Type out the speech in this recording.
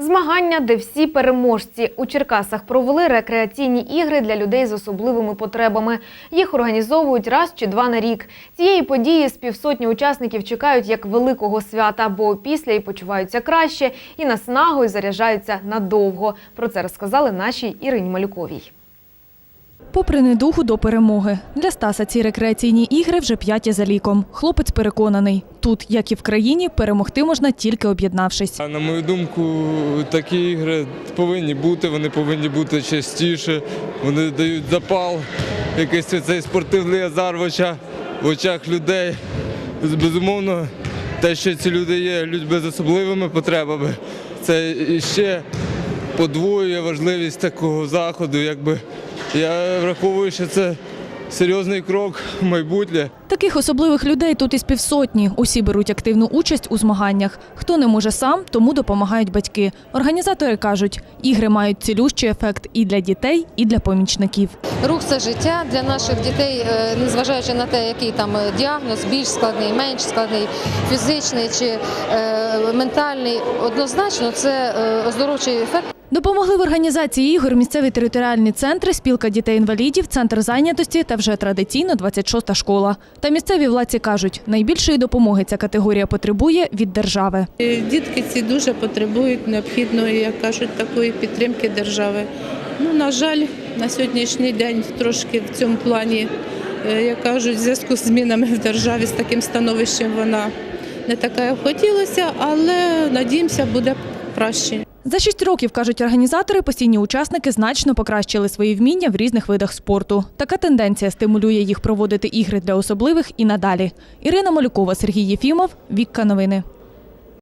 Змагання, де всі переможці. У Черкасах провели рекреаційні ігри для людей з особливими потребами. Їх організовують раз чи два на рік. Цієї події з півсотні учасників чекають як великого свята, бо після і почуваються краще, і наснагою заряджаються надовго. Про це розказали нашій Ірині Малюковій. Попри недугу до перемоги. Для Стаса ці рекреаційні ігри вже п'яті за ліком. Хлопець переконаний, тут, як і в країні, перемогти можна тільки об'єднавшись. На мою думку, такі ігри повинні бути, вони повинні бути частіше, вони дають запал, якийсь цей спортивний азар в очах, в очах людей. Безумовно, те, що ці люди є людьми з особливими потребами, це ще подвоює важливість такого заходу. Якби я враховую, що це серйозний крок в майбутнє. Таких особливих людей тут із півсотні. Усі беруть активну участь у змаганнях. Хто не може сам, тому допомагають батьки. Організатори кажуть, ігри мають цілющий ефект і для дітей, і для помічників. Рух це життя для наших дітей, е, незважаючи на те, який там е, діагноз, більш складний, менш складний, фізичний чи е, ментальний. Однозначно, це оздоровчий ефект. Допомогли в організації ігор місцеві територіальні центри, спілка дітей-інвалідів, центр зайнятості та вже традиційно 26-та школа. Та місцеві владці кажуть, найбільшої допомоги ця категорія потребує від держави. Дітки ці дуже потребують необхідної, як кажуть, такої підтримки держави. Ну, на жаль, на сьогоднішній день трошки в цьому плані, е, як кажуть, в зв'язку з змінами в державі з таким становищем вона не така, як хотілося, але надіємося, буде краще. За шість років, кажуть організатори, постійні учасники значно покращили свої вміння в різних видах спорту. Така тенденція стимулює їх проводити ігри для особливих і надалі. Ірина Малюкова, Сергій Єфімов, Вікка Новини.